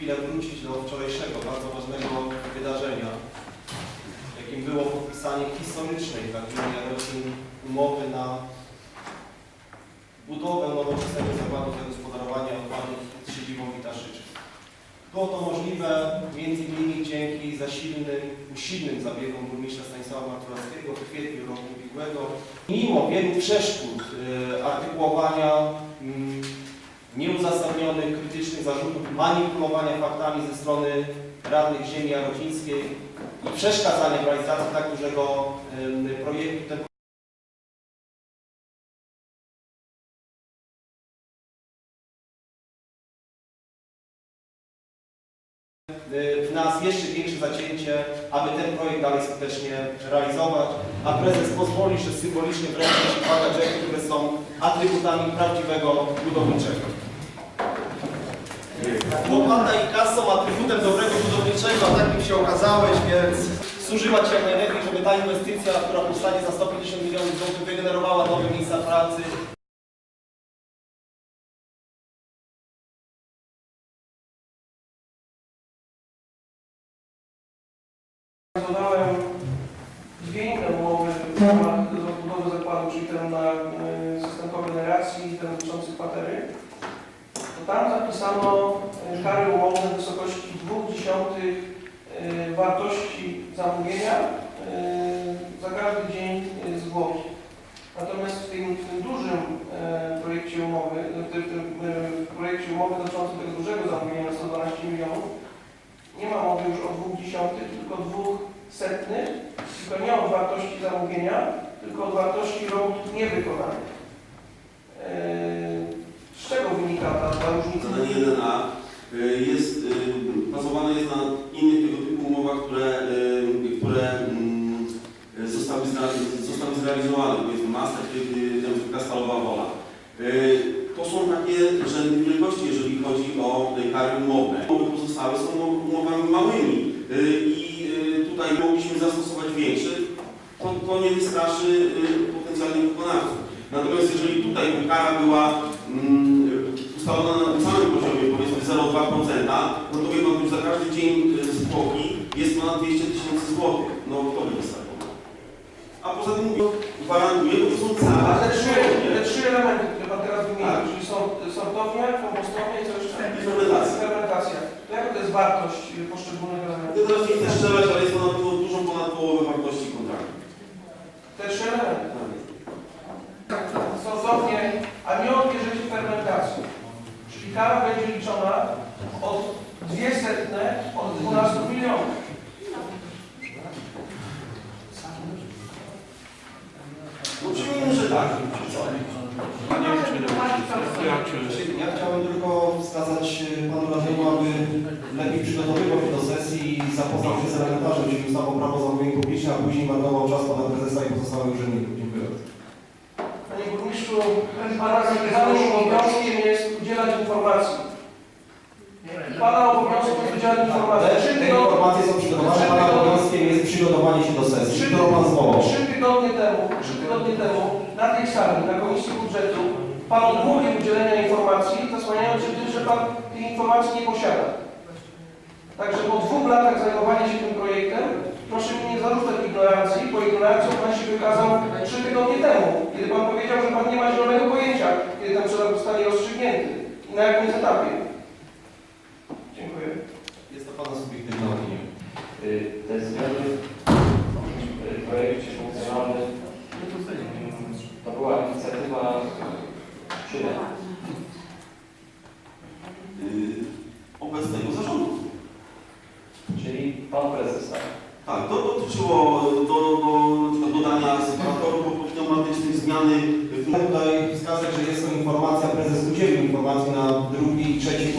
chwilę wrócić do wczorajszego, bardzo ważnego wydarzenia, jakim było podpisanie historycznej dla gminy Jarocin umowy na budowę nowoczesnego zakładu zagospodarowania odpadów z siedzibą Witaszycz. Było to możliwe innymi dzięki zasilnym, usilnym zabiegom burmistrza Stanisława Marturowskiego w kwietniu roku ubiegłego. Mimo wielu przeszkód e, artykułowania mm, nieuzasadnionych, krytycznych zarzutów, manipulowania faktami ze strony radnych ziemi jarocińskiej i przeszkadzania w realizacji tak dużego em, projektu, y, w nas jeszcze większe zacięcie, aby ten projekt dalej skutecznie realizować, a prezes pozwoli, że symbolicznie wręczy się dwa gadżety, które atrybutami prawdziwego budowniczego. Łopata i kas są atrybutem dobrego budowniczego, a takim się okazałeś, więc służyła Ci jak najlepiej, żeby ta inwestycja, która powstanie za 150 milionów złotych, wygenerowała nowe miejsca pracy, dwie inne umowy w ramach budowy zakładu, czyli ten na y, system kogeneracji i ten dotyczący kwatery. To tam zapisano y, kary umowne w wysokości 2 dziesiątych y, wartości zamówienia y, za każdy dzień zwłoki. Natomiast w tym, w tym dużym e, projekcie umowy, w tym, w e, projekcie umowy dotyczącym tego dużego zamówienia na 112 milionów, nie ma mowy już o dwóch dziesiątych, tylko dwóch setnych, tylko nie od wartości zamówienia, tylko od wartości robót niewykonanych. Z czego wynika ta, ta różnica? Zadanie 1A y, jest, y, bazowane jest na innych tego typu umowach, które, y, które mm, zostały, zostały zrealizowane. Powiedzmy Master, kiedy tam stalowa wola. To są takie rzędy wielkości, jeżeli chodzi o kary umowne. Umowy pozostałe są umowami małymi i tutaj mogliśmy zastosować większe. To, to nie wystraszy potencjalnych wykonawców. Natomiast jeżeli tutaj kara była mm, ustalona na tym samym poziomie, powiedzmy 0,2%, no to wie pan, że za każdy dzień y, zwłoki jest ponad 200 tysięcy złotych. No kto by wystarczył? A poza tym mówię, gwarantuję, bo to są całe trzy, te trzy elementy, które Pan teraz wymienił, czyli są sortownia, kompostownia i co jeszcze? Fermentacja. Fermentacja. To jaka to jest wartość y, poszczególnych elementów? Ja teraz nie chcę strzelać, ale jest ponad dużą ponad połowę wartości kontraktu. Te trzy elementy. Sortownie, a nie odbierzecie fermentacji. Czyli kara będzie liczona od dwie setne od 12 milionów. No przyjmijmy, że tak. Ja chciałem tylko wskazać e, panu radnemu, aby lepiej przygotowywał się do sesji i zapoznał się z elementarzem, czyli ustawą prawo zamówień publicznych, a później marnował czas pana prezesa i pozostałych urzędników. Dziękuję. Panie burmistrzu, jest udzielać informacji. Pana obowiązkiem jest udzielać informacji. Ale Trzy te informacje są przygotowane, pana obowiązkiem jest przygotowanie się do sesji, Trzy- którą pan zwołał. trzy tygodnie temu, trzy tygodnie temu na tej sali, na Komisji Budżetu, Pan odmówił udzielenia informacji, zasłaniając się tym, że Pan tej informacji nie posiada. Także po dwóch latach zajmowania się tym projektem, proszę mi nie zarzucać ignorancji, bo ignorancją Pan się wykazał trzy tygodnie temu, kiedy Pan powiedział, że Pan nie ma zielonego pojęcia, kiedy ten przetarg zostanie rozstrzygnięty na jakim jest etapie. Dziękuję. Jest to pana subiektywna opinia. Y, Te zmiany w projekcie funkcjonalnym to była inicjatywa czyja? Yy, obecnego zarządu. Czyli pan prezes, tak? Tak, to dotyczyło do, do, na przykład dodania separatorów pneumatycznych, zmiany w Chcę tutaj wskazać, że jest to informacja, prezes udzielił informacji na drugi i trzeci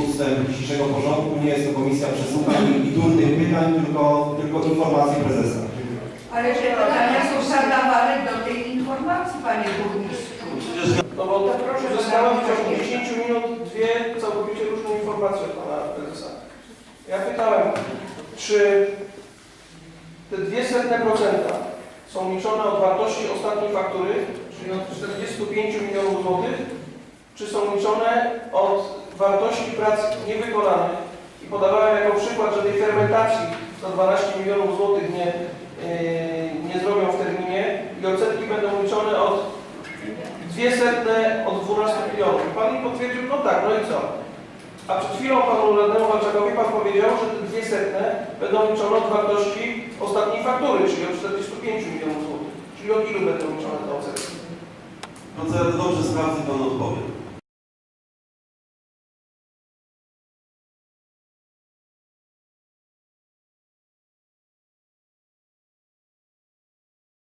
dzisiejszego porządku. Nie jest to komisja przesłuchań i durnych pytań, tylko, tylko informacje prezesa. Ale te pytania są zadawane do tej informacji, panie burmistrzu. No bo uzyskałem w ciągu 10 minut dwie całkowicie różne informacje od pana prezesa. Ja pytałem, czy te dwie setne procenta są liczone od wartości ostatniej faktury, czyli od 45 milionów złotych, czy są liczone od wartości prac niewykonanych. I podawałem reglementacji 112 milionów złotych nie, yy, nie zrobią w terminie i odsetki będą liczone od dwie setne od 12 milionów. Pan mi potwierdził, no tak, no i co? A przed chwilą panu radnemu Walczakowi pan powiedział, że te dwie setne będą liczone od wartości ostatniej faktury, czyli od 45 milionów złotych. Czyli od ilu będą liczone te odsetki? No to ja dobrze sprawdzę, pan odpowiem.